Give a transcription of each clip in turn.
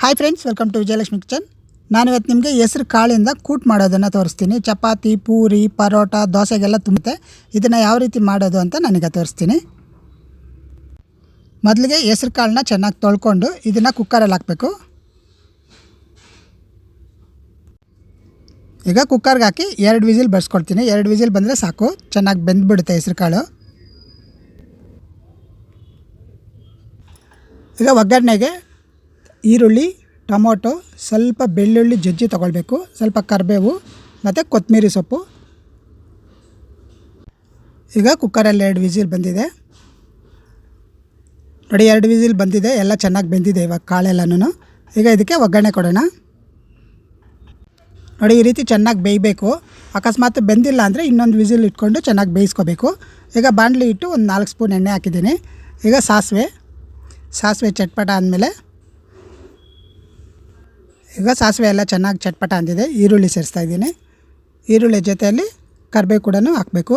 Hi friends welcome to Vijayalakshmi kitchen ನಾನು ಇವತ್ತು ನಿಮಗೆ ಹೆಸ್ರು ಕಾಳಿಂದ ಕೂಟ್ ಮಾಡೋದನ್ನು ತೋರಿಸ್ತೀನಿ. ಚಪಾತಿ, ಪೂರಿ, ಪರೋಟ, ದೋಸೆಗೆಲ್ಲ ತುಂಬುತ್ತೆ. ಇದನ್ನು ಯಾವ ರೀತಿ ಮಾಡೋದು ಅಂತ ನನಗೆ ತೋರಿಸ್ತೀನಿ. ಮೊದಲಿಗೆ ಹೆಸ್ರು ಕಾಳನ್ನ ಚೆನ್ನಾಗಿ ತೊಳ್ಕೊಂಡು ಇದನ್ನು ಕುಕ್ಕರಲ್ಲಿ ಹಾಕಬೇಕು. ಈಗ ಕುಕ್ಕರ್ಗೆ ಹಾಕಿ ಎರಡು ವಿಸಿಲ್ ಬರ್ಸ್ಕೊಳ್ತೀನಿ. ಎರಡು ವಿಸಿಲ್ ಬಂದರೆ ಸಾಕು. ಚೆನ್ನಾಗಿ ಬೆಂದ್ಬಿಡುತ್ತೆ ಹೆಸರು ಕಾಳು. ಈಗ ಒಗ್ಗರಣೆಗೆ ಈರುಳ್ಳಿ, ಟೊಮೊಟೊ, ಸ್ವಲ್ಪ ಬೆಳ್ಳುಳ್ಳಿ ಜಜ್ಜಿ ತಗೊಳ್ಬೇಕು. ಸ್ವಲ್ಪ ಕರಿಬೇವು ಮತ್ತು ಕೊತ್ತಂಬರಿ ಸೊಪ್ಪು. ಈಗ ಕುಕ್ಕರಲ್ಲಿ ಎರಡು ವಿಸಿಲ್ ಬಂದಿದೆ. ನೋಡಿ, ಎರಡು ವಿಸಿಲ್ ಬಂದಿದೆ. ಎಲ್ಲ ಚೆನ್ನಾಗಿ ಬೆಂದಿದೆ ಇವಾಗ ಕಾಳೆಲ್ಲನೂ ಈಗ ಇದಕ್ಕೆ ಒಗ್ಗರಣೆ ಕೊಡೋಣ. ನೋಡಿ, ಈ ರೀತಿ ಚೆನ್ನಾಗಿ ಬೇಯಬೇಕು. ಅಕಸ್ಮಾತ್ ಬೆಂದಿಲ್ಲ ಅಂದರೆ ಇನ್ನೊಂದು ವಿಸಿಲ್ ಇಟ್ಕೊಂಡು ಚೆನ್ನಾಗಿ ಬೇಯಿಸ್ಕೋಬೇಕು. ಈಗ ಬಾಣಲಿ ಇಟ್ಟು ಒಂದು ನಾಲ್ಕು ಸ್ಪೂನ್ ಎಣ್ಣೆ ಹಾಕಿದ್ದೀನಿ. ಈಗ ಸಾಸಿವೆ. ಸಾಸಿವೆ ಚಟ್ಪಟ ಆದಮೇಲೆ ಈಗ ಸಾಸಿವೆ ಎಲ್ಲ ಚೆನ್ನಾಗಿ ಚಟ್ಪಟ ಅಂದಿದೆ. ಈರುಳ್ಳಿ ಸೇರಿಸ್ತಾ ಇದ್ದೀನಿ. ಈರುಳ್ಳಿ ಜೊತೆಯಲ್ಲಿ ಕರಿಬೇವು ಕೂಡ ಹಾಕಬೇಕು.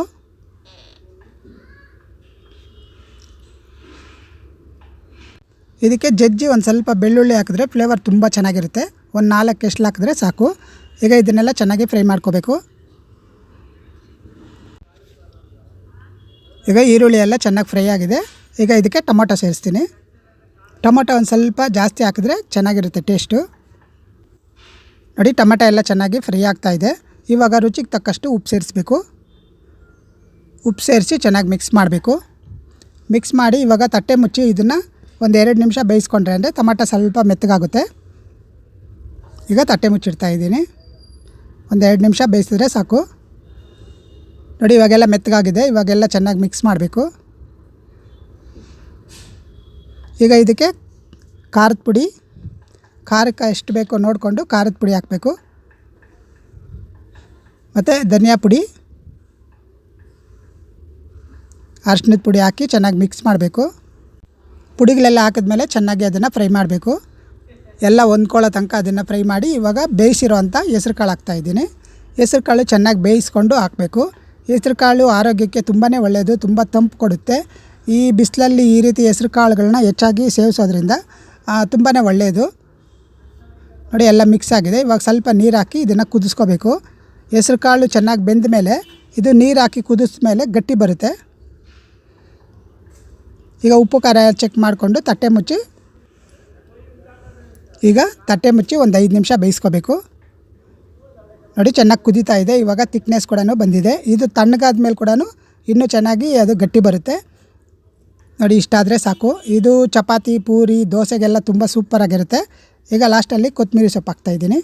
ಇದಕ್ಕೆ ಜಜ್ಜಿ ಒಂದು ಸ್ವಲ್ಪ ಬೆಳ್ಳುಳ್ಳಿ ಹಾಕಿದ್ರೆ ಫ್ಲೇವರ್ ತುಂಬ ಚೆನ್ನಾಗಿರುತ್ತೆ. ಒಂದು ನಾಲ್ಕು ಎಷ್ಟು ಹಾಕಿದ್ರೆ ಸಾಕು. ಈಗ ಇದನ್ನೆಲ್ಲ ಚೆನ್ನಾಗಿ ಫ್ರೈ ಮಾಡ್ಕೋಬೇಕು. ಈಗ ಈರುಳ್ಳಿ ಎಲ್ಲ ಚೆನ್ನಾಗಿ ಫ್ರೈ ಆಗಿದೆ. ಈಗ ಇದಕ್ಕೆ ಟೊಮೊಟೊ ಸೇರಿಸ್ತೀನಿ. ಟೊಮೊಟೊ ಒಂದು ಸ್ವಲ್ಪ ಜಾಸ್ತಿ ಹಾಕಿದ್ರೆ ಚೆನ್ನಾಗಿರುತ್ತೆ ಟೇಸ್ಟು ನೋಡಿ, ಟೊಮೆಟೊ ಎಲ್ಲ ಚೆನ್ನಾಗಿ ಫ್ರೈ ಆಗ್ತಾ ಇದೆ. ಇವಾಗ ರುಚಿಗೆ ತಕ್ಕಷ್ಟು ಉಪ್ಪು ಸೇರಿಸ್ಬೇಕು. ಉಪ್ಪು ಸೇರಿಸಿ ಚೆನ್ನಾಗಿ ಮಿಕ್ಸ್ ಮಾಡಬೇಕು. ಮಿಕ್ಸ್ ಮಾಡಿ ಇವಾಗ ತಟ್ಟೆ ಮುಚ್ಚಿ ಇದನ್ನು ಒಂದು ಎರಡು ನಿಮಿಷ ಬೇಯಿಸ್ಕೊಂಡ್ರೆ ಅಂದರೆ ಟೊಮೆಟೊ ಸ್ವಲ್ಪ ಮೆತ್ತಗಾಗುತ್ತೆ. ಈಗ ತಟ್ಟೆ ಮುಚ್ಚಿಡ್ತಾ ಇದ್ದೀನಿ. ಒಂದು ಎರಡು ನಿಮಿಷ ಬೇಯಿಸಿದ್ರೆ ಸಾಕು. ನೋಡಿ, ಇವಾಗೆಲ್ಲ ಮೆತ್ತಗಾಗಿದೆ. ಇವಾಗೆಲ್ಲ ಚೆನ್ನಾಗಿ ಮಿಕ್ಸ್ ಮಾಡಬೇಕು. ಈಗ ಇದಕ್ಕೆ ಖಾರದ ಪುಡಿ ಖಾರಕ್ಕೆ ಎಷ್ಟು ಬೇಕೋ ನೋಡಿಕೊಂಡು ಖಾರದ ಪುಡಿ ಹಾಕಬೇಕು. ಮತ್ತು ಧನಿಯಾ ಪುಡಿ. ಅರ್ಶಿನದ ಪುಡಿ ಹಾಕಿ ಚೆನ್ನಾಗಿ ಮಿಕ್ಸ್ ಮಾಡಬೇಕು. ಪುಡಿಗಳೆಲ್ಲ ಹಾಕಿದ್ಮೇಲೆ ಚೆನ್ನಾಗಿ ಅದನ್ನು ಫ್ರೈ ಮಾಡಬೇಕು. ಎಲ್ಲ ಹೊಂದ್ಕೊಳ್ಳೋ ತನಕ ಅದನ್ನು ಫ್ರೈ ಮಾಡಿ ಇವಾಗ ಬೇಯಿಸಿರೋ ಅಂಥ ಹೆಸ್ರು ಕಾಳು ಹಾಕ್ತಾಯಿದ್ದೀನಿ ಹೆಸ್ರು ಕಾಳು ಚೆನ್ನಾಗಿ ಬೇಯಿಸ್ಕೊಂಡು ಹಾಕಬೇಕು. ಹೆಸ್ರು ಕಾಳು ಆರೋಗ್ಯಕ್ಕೆ ತುಂಬಾ ಒಳ್ಳೆಯದು ತುಂಬ ತಂಪು ಕೊಡುತ್ತೆ. ಈ ಬಿಸಿಲಲ್ಲಿ ಈ ರೀತಿ ಹೆಸ್ರು ಕಾಳುಗಳನ್ನ ಹೆಚ್ಚಾಗಿ ಸೇವಿಸೋದ್ರಿಂದ ತುಂಬಾ ಒಳ್ಳೆಯದು ನೋಡಿ, ಎಲ್ಲ ಮಿಕ್ಸ್ ಆಗಿದೆ. ಇವಾಗ ಸ್ವಲ್ಪ ನೀರು ಹಾಕಿ ಇದನ್ನು ಕುದಿಸ್ಕೋಬೇಕು. ಹೆಸ್ರು ಕಾಳು ಚೆನ್ನಾಗಿ ಬೆಂದ ಮೇಲೆ ಇದು ನೀರು ಹಾಕಿ ಕುದಿಸಿದ ಮೇಲೆ ಗಟ್ಟಿ ಬರುತ್ತೆ. ಈಗ ಉಪ್ಪು ಖಾರ ಚೆಕ್ ಮಾಡಿಕೊಂಡು ತಟ್ಟೆ ಮುಚ್ಚಿ, ಈಗ ತಟ್ಟೆ ಮುಚ್ಚಿ ಒಂದು ಐದು ನಿಮಿಷ ಬೇಯಿಸ್ಕೋಬೇಕು. ನೋಡಿ, ಚೆನ್ನಾಗಿ ಕುದೀತಾ ಇದೆ. ಇವಾಗ ತಿಕ್ನೆಸ್ ಕೂಡ ಬಂದಿದೆ. ಇದು ತಣ್ಣಗಾದ ಮೇಲೆ ಕೂಡ ಇನ್ನೂ ಚೆನ್ನಾಗಿ ಅದು ಗಟ್ಟಿ ಬರುತ್ತೆ. ನೋಡಿ, ಇಷ್ಟಾದರೆ ಸಾಕು. ಇದು ಚಪಾತಿ, ಪೂರಿ, ದೋಸೆಗೆಲ್ಲ ತುಂಬ ಸೂಪರಾಗಿರುತ್ತೆ ಈಗ ಲಾಸ್ಟಲ್ಲಿ ಕೊತ್ತಂಬರಿ ಸೊಪ್ಪು ಹಾಕ್ತಾಯಿದ್ದೀನಿ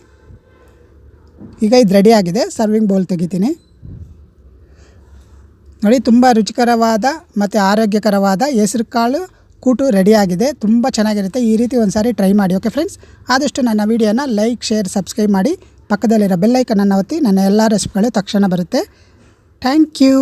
ಈಗ ಇದು ರೆಡಿ ಆಗಿದೆ. ಸರ್ವಿಂಗ್ ಬೌಲ್ ತೆಗಿತೀನಿ. ನೋಡಿ, ತುಂಬ ರುಚಿಕರವಾದ ಮತ್ತು ಆರೋಗ್ಯಕರವಾದ ಹೆಸ್ರು ಕಾಳು ಕೂಟು ರೆಡಿಯಾಗಿದೆ ತುಂಬ ಚೆನ್ನಾಗಿರುತ್ತೆ. ಈ ರೀತಿ ಒಂದು ಸಾರಿ ಟ್ರೈ ಮಾಡಿ ಓಕೆ ಫ್ರೆಂಡ್ಸ್ ಆದಷ್ಟು ನನ್ನ ವೀಡಿಯೋನ ಲೈಕ್ ಶೇರ್ ಸಬ್ಸ್ಕ್ರೈಬ್ ಮಾಡಿ. ಪಕ್ಕದಲ್ಲಿರೋ ಬೆಲ್ಲೈಕನನ್ನು ಒತ್ತಿ. ನನ್ನ ಎಲ್ಲ ರೆಸಿಪಿಗಳು ತಕ್ಷಣ ಬರುತ್ತೆ. Thank you